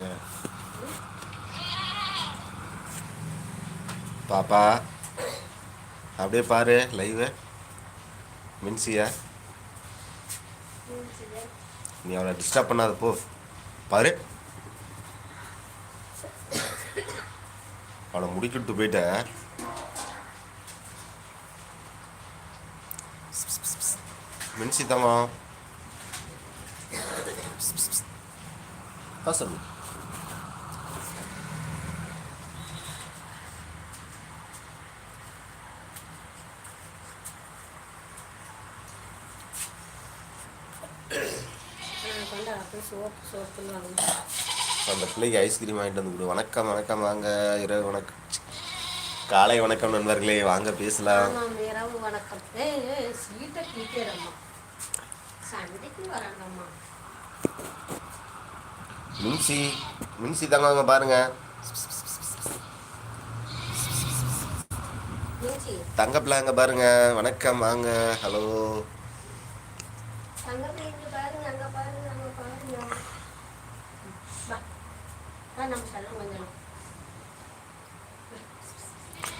பாருங்க பாப்பா அப்படியே பாரு லைவு மின்சியா? நீ அவனை டிஸ்டர்ப் பண்ணாத போ. பாரு. அவனை முடிக்கிட்டு போயிட்டேன் மின்சி தம்மா ஆ சொல்லு அந்த பிள்ளைக்கு ஐஸ்கிரீம் வாங்கிட்டு வந்து கொடு. வணக்கம் வணக்கம் வாங்க. இரவு வணக்கம். காலை வணக்கம் நண்பர்களே. வாங்க பேசலாம். ஆமாம் இரவு வணக்கம். ஏய் ஏய் சீட்டை கீட்டேரம்மா சண்டைக்கு வராங்கம்மா. மின்சி மின்சி தாங்க வாங்க பாருங்க தங்க பிள்ளைங்க பாருங்க. வணக்கம் வாங்க. ஹலோ தங்கத்தை இங்கே பாருங்க அங்கே பாருங்க அங்கே பாருங்க வா வா நம்ம செல்லம் கொஞ்சம்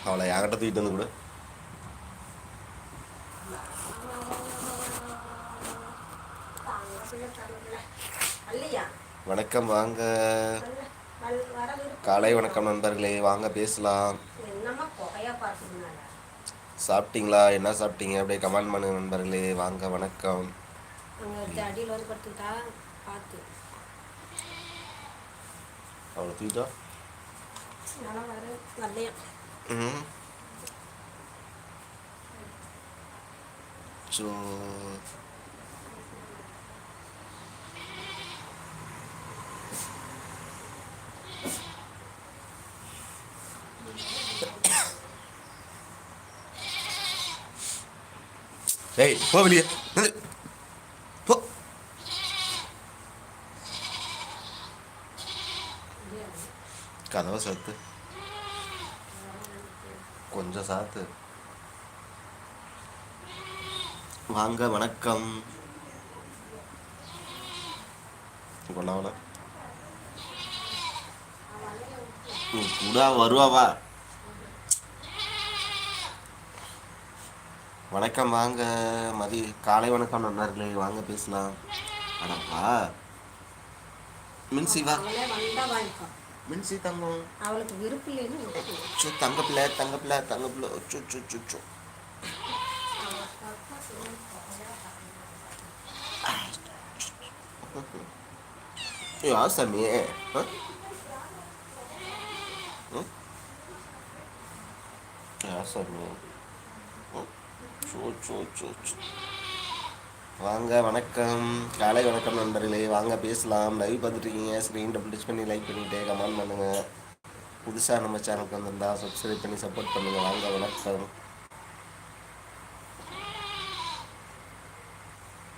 அவளை என்கிட்ட தூக்கிட்டு வந்து கொடு வணக்கம் வாங்க காலை வணக்கம் நண்பர்களே வாங்க பேசலாம் சாப்பிட்டீங்களா என்ன சாப்பிட்டீங்க அப்படியே கமெண்ட் பண்ணுங்க நண்பர்களே வாங்க வணக்கம் அவ்வளோ அவளை தூக்கிட்டா நல்லா வர நல்லையா ம் ஸோ ஏய் போ வெளியே நில்லு. போ கதவை சாத்து கொஞ்சம் சாத்து. வாங்க வணக்கம். கொண்டாவல கூட வருவாவா வணக்கம் வாங்க. மதி காலை வணக்கம் நண்பர்களே வாங்க பேசலாம். அடப்பா மின்சி வா. வந்தா வாங்கிக்கோ மின்சி தங்கம் அவளுக்கு விருப்பம் இல்லைன்னு விட்டுட்டு. சோ தங்க பிள்ளை தங்க பிள்ளை தங்க பிள்ளை சோ சோ சோ சோ யார் சாமி ஆ? ம்? யார் சாமி ம்? So so so so. வாங்க வணக்கம். காலை வணக்கம் நண்பர்களே. வாங்க பேசலாம். லைவ் பார்த்துட்டு இருக்கீங்க ஸ்க்ரீன் டபுள் டச் பண்ணி லைக் பண்ணிவிட்டு கமெண்ட் பண்ணுங்கள் புதுசாக நம்ம சேனலுக்கு வந்திருந்தா சப்ஸ்கிரைப் பண்ணி சப்போர்ட் பண்ணுங்கள் வாங்க வணக்கம்.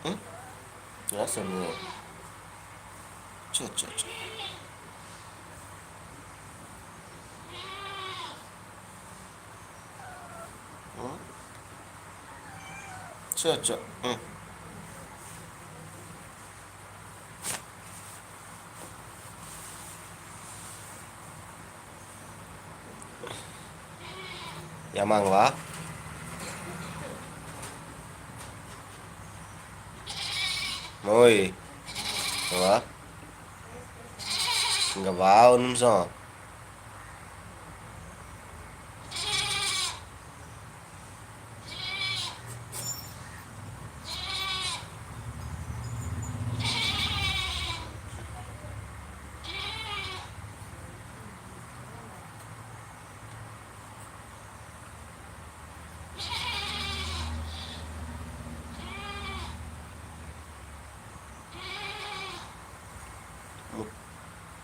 ம்? யார் சொன்னீங்க? சோ சோ சோ ம்? ம். ஏமாங்க வா மோய் இங்க வா இங்க வா ஒரு நிமிஷம்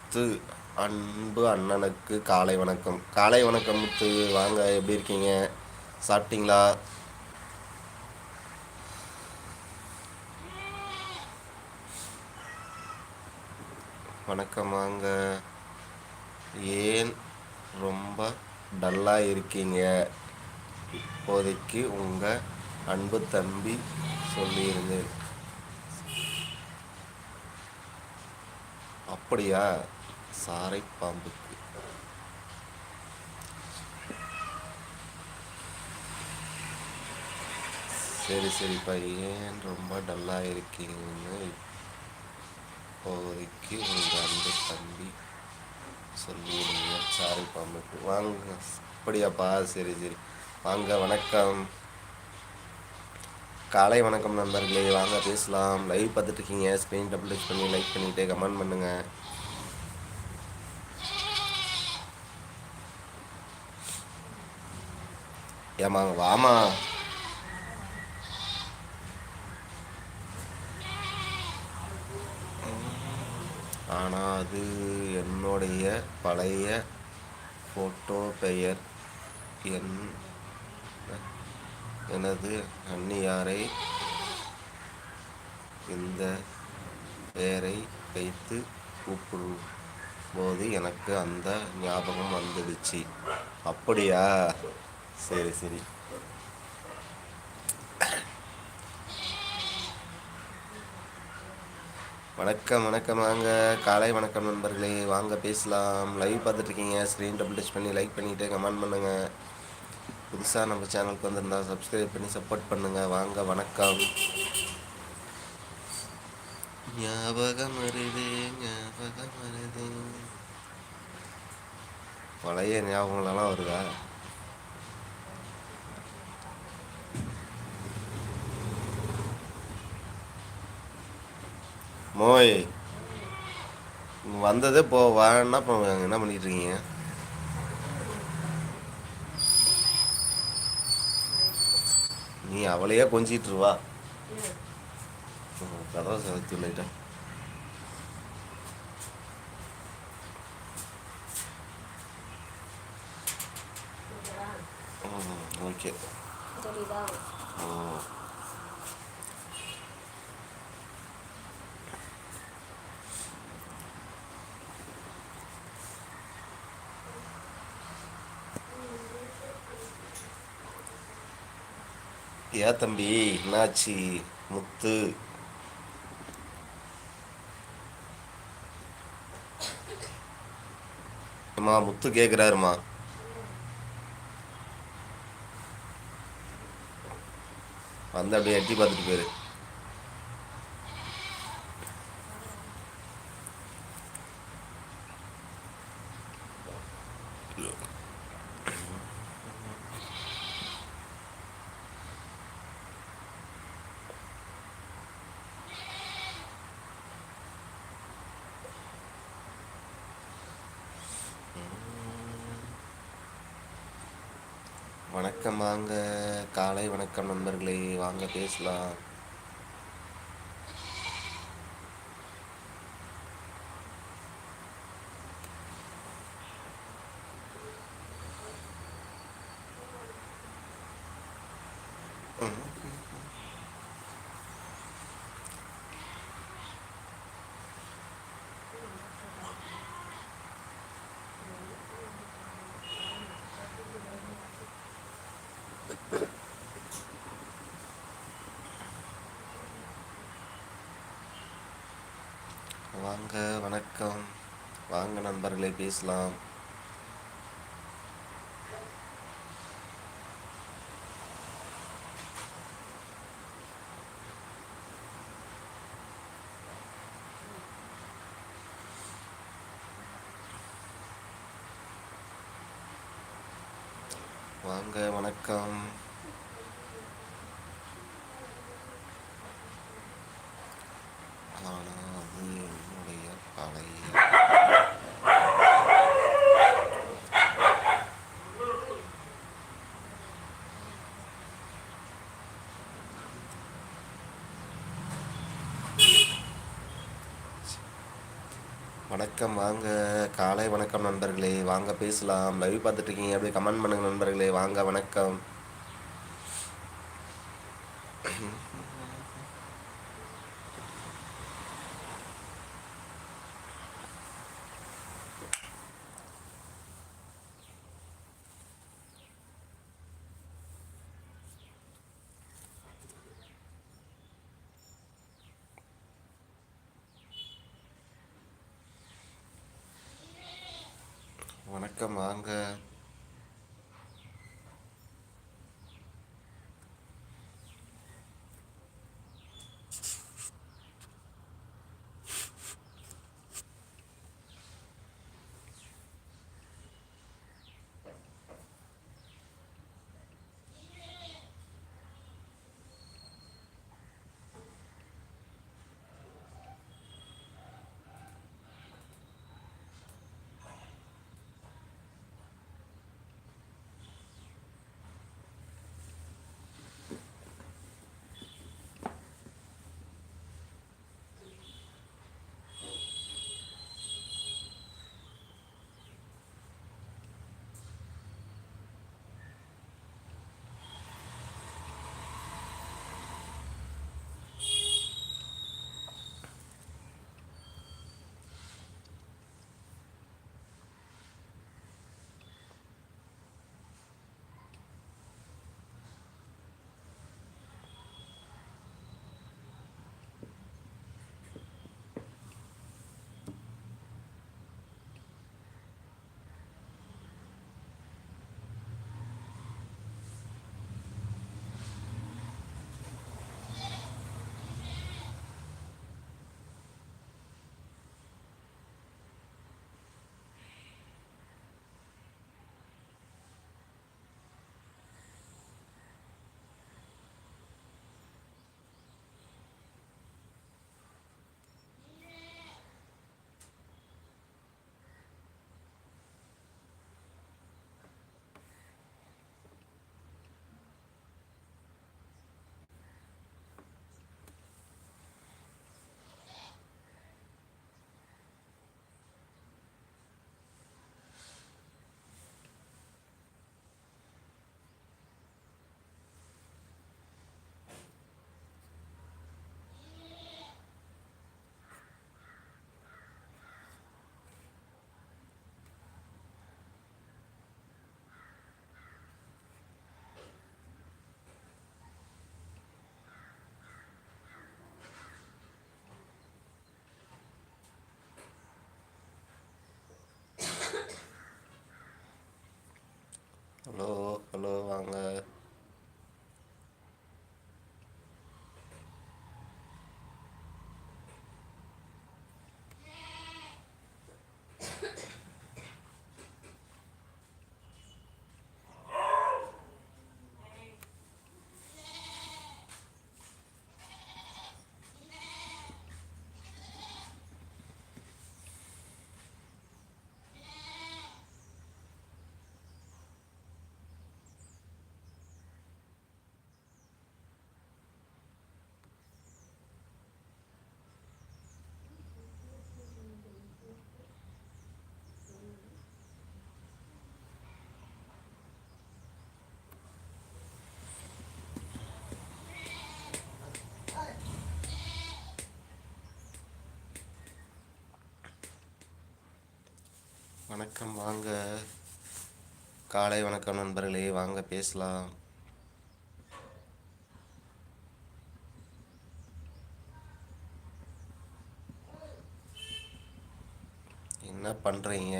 முத்து அன்பு அண்ணனுக்கு காலை வணக்கம். காலை வணக்கம் முத்து வாங்க எப்படி இருக்கீங்க? சாப்பிட்டீங்களா? வணக்கம் வாங்க. ஏன் ரொம்ப டல்லாக இருக்கீங்க? இப்போதைக்கு உங்கள் அன்பு தம்பி சொல்லியிருந்தேன். அப்படியா? சாரை பாம்புக்கு. சரி சரிப்பா ஏன் ரொம்ப டல்லாக இருக்கீங்கன்னு இப்போதைக்கு உங்கள் அன்பு தம்பி சொல்லிடுங்க. சாரை பாம்புக்கு. வாங்க அப்படியாப்பா சரி சரி. வாங்க வணக்கம். காலை வணக்கம் நண்பர்களே. வாங்க பேசலாம். லைவ் பார்த்துட்ருக்கீங்க ஸ்க்ரீன் டபுள் டச் பண்ணி லைக் பண்ணிவிட்டு கமெண்ட் பண்ணுங்கள் ஏமா வாமா ஆனால் அது என்னுடைய பழைய ஃபோட்டோ பெயர். என் எனது அன்னியாரை இந்த பெயரை வைத்து கூப்பிடும் போது எனக்கு அந்த ஞாபகம் வந்துடுச்சு. அப்படியா? சரி சரி. வணக்கம் வணக்கம். வாங்க. காலை வணக்கம் நண்பர்களே. வாங்க பேசலாம். லைவ் பார்த்துட்ருக்கீங்க. ஸ்க்ரீன் டபுள் டச் பண்ணி லைக் பண்ணிவிட்டு கமெண்ட் பண்ணுங்கள் புதுசாக நம்ம சேனலுக்கு வந்திருந்தா சப்ஸ்கிரைப் பண்ணி சப்போர்ட் பண்ணுங்கள் வாங்க வணக்கம். ஞாபகம் வருது ஞாபகம் வருது. பழைய ஞாபகங்களெல்லாம் வருதா? மோய் வந்ததே போ வான்னா இப்போ என்ன பண்ணிட்டு இருக்கீங்க? நீ அவளையே கொஞ்சிட்டு வா. கதவை செலுத்தி லைட்டா ஓகே தெரியுதா ம் பார்த்தியா தம்பி என்னாச்சு? முத்து. அம்மா முத்து கேட்குறாருமா வந்து அப்படியே எட்டி பார்த்துட்டு போயிரு வணக்கம் வாங்க காலை வணக்கம் நண்பர்களே வாங்க பேசலாம். வாங்க வணக்கம். வாங்க நண்பர்களே பேசலாம். வாங்க வணக்கம் ஆனால் அது என்னுடைய பழைய வணக்கம். வாங்க. காலை வணக்கம் நண்பர்களே. வாங்க பேசலாம். லைவ் பார்த்துட்டு இருக்கீங்க. அப்படியே கமெண்ட் பண்ணுங்க நண்பர்களே. வாங்க வணக்கம். வணக்கம். வாங்க. வணக்கம் வாங்க. காலை வணக்கம் நண்பர்களே. வாங்க பேசலாம். என்ன பண்ணுறீங்க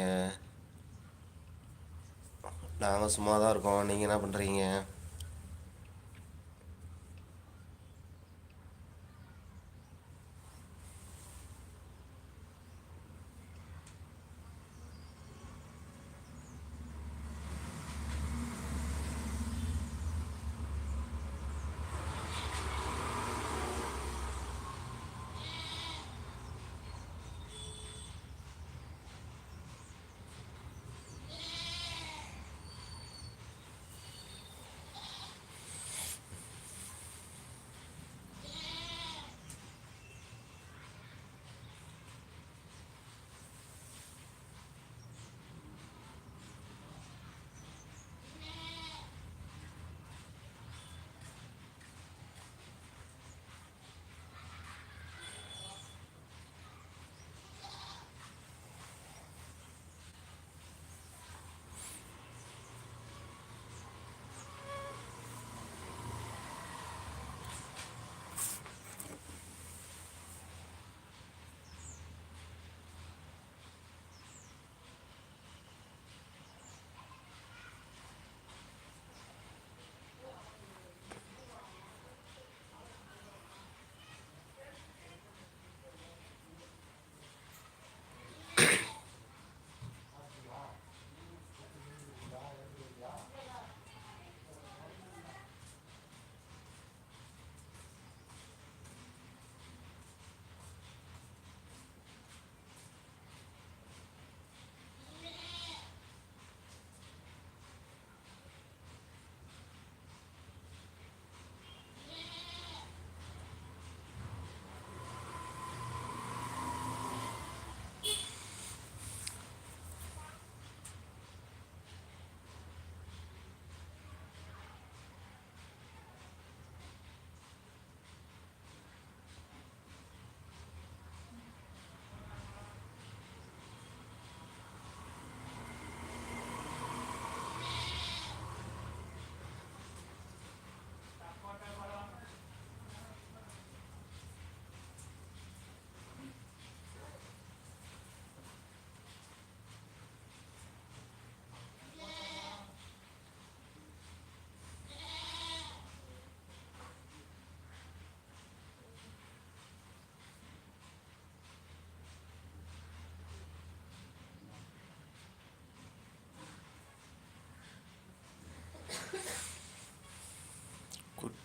நாங்கள் சும்மா தான் இருக்கோம். நீங்கள் என்ன பண்ணுறீங்க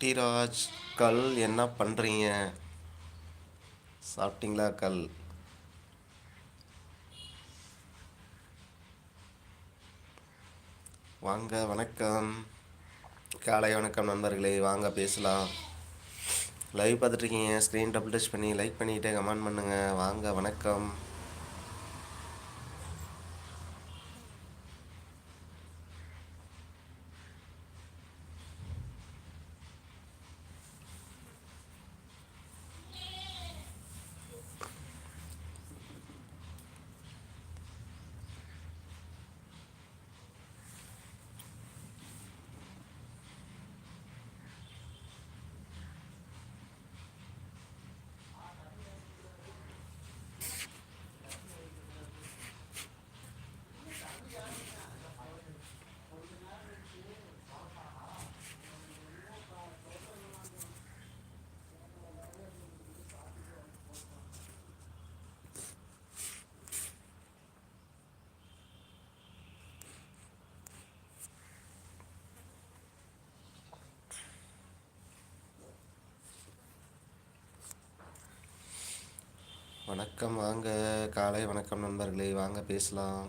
குட்டிராஜ் கல் என்ன பண்ணுறீங்க சாப்பிட்டீங்களா கல் வாங்க வணக்கம். காலை வணக்கம் நண்பர்களே. வாங்க பேசலாம். லைவ் பார்த்துட்ருக்கீங்க ஸ்க்ரீன் டபுள் டச் பண்ணி லைக் பண்ணிக்கிட்டே கமெண்ட் பண்ணுங்கள் வாங்க வணக்கம். வணக்கம். வாங்க காலை வணக்கம் நண்பர்களே. வாங்க பேசலாம்.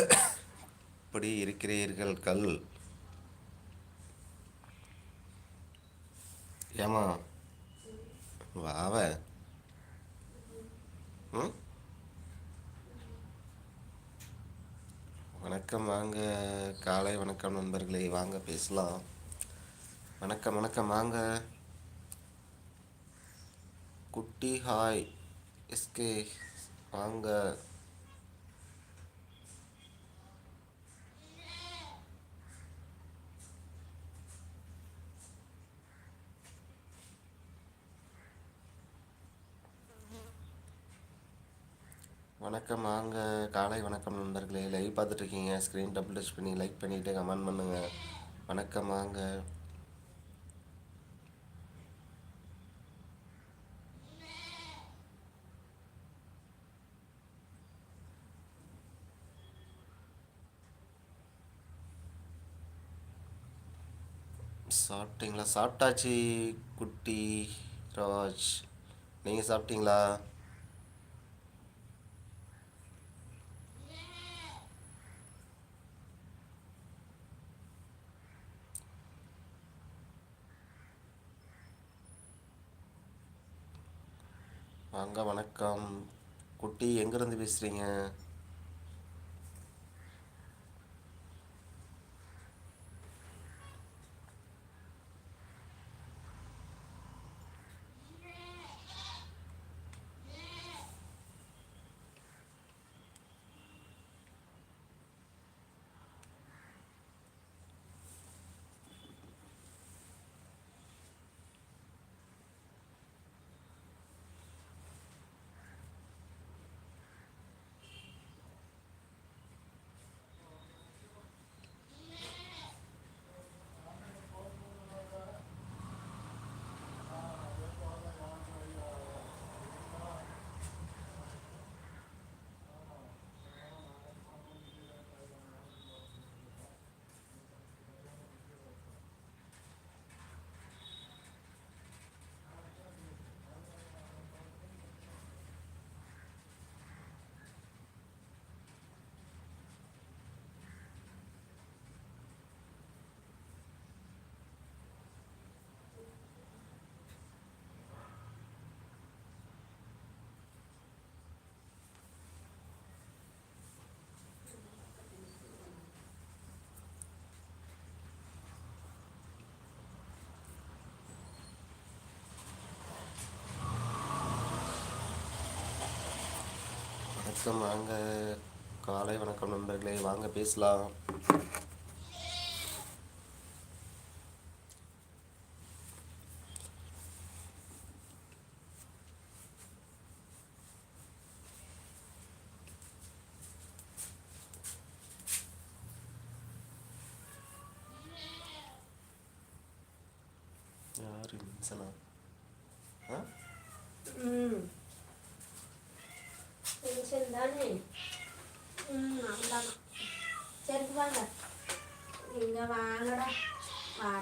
இப்படி இருக்கிறீர்கள் கல் ஏமா வாவ வணக்கம் வாங்க காலை வணக்கம் நண்பர்களே. வாங்க பேசலாம். வணக்கம் வணக்கம் வாங்க. குட்டி ஹாய். எஸ்கே வாங்க. வணக்கம். வாங்க காலை வணக்கம் நண்பர்களே. லைவ் பார்த்துட்டு இருக்கீங்க ஸ்க்ரீன் டபுள் டச் பண்ணி லைக் பண்ணிவிட்டு கமெண்ட் பண்ணுங்கள் வணக்கம் வாங்க. சாப்பிட்டீங்களா? சாப்பிட்டாச்சு குட்டி ராஜ். நீங்கள் சாப்பிட்டீங்களா? வாங்க வணக்கம். குட்டி எங்கேருந்து பேசுகிறீங்க வணக்கம். வாங்க காலை வணக்கம் நண்பர்களே. வாங்க பேசலாம்.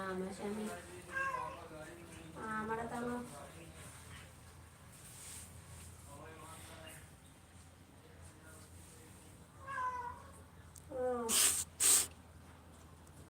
മാമ ക്ഷമി മാമടെ തമ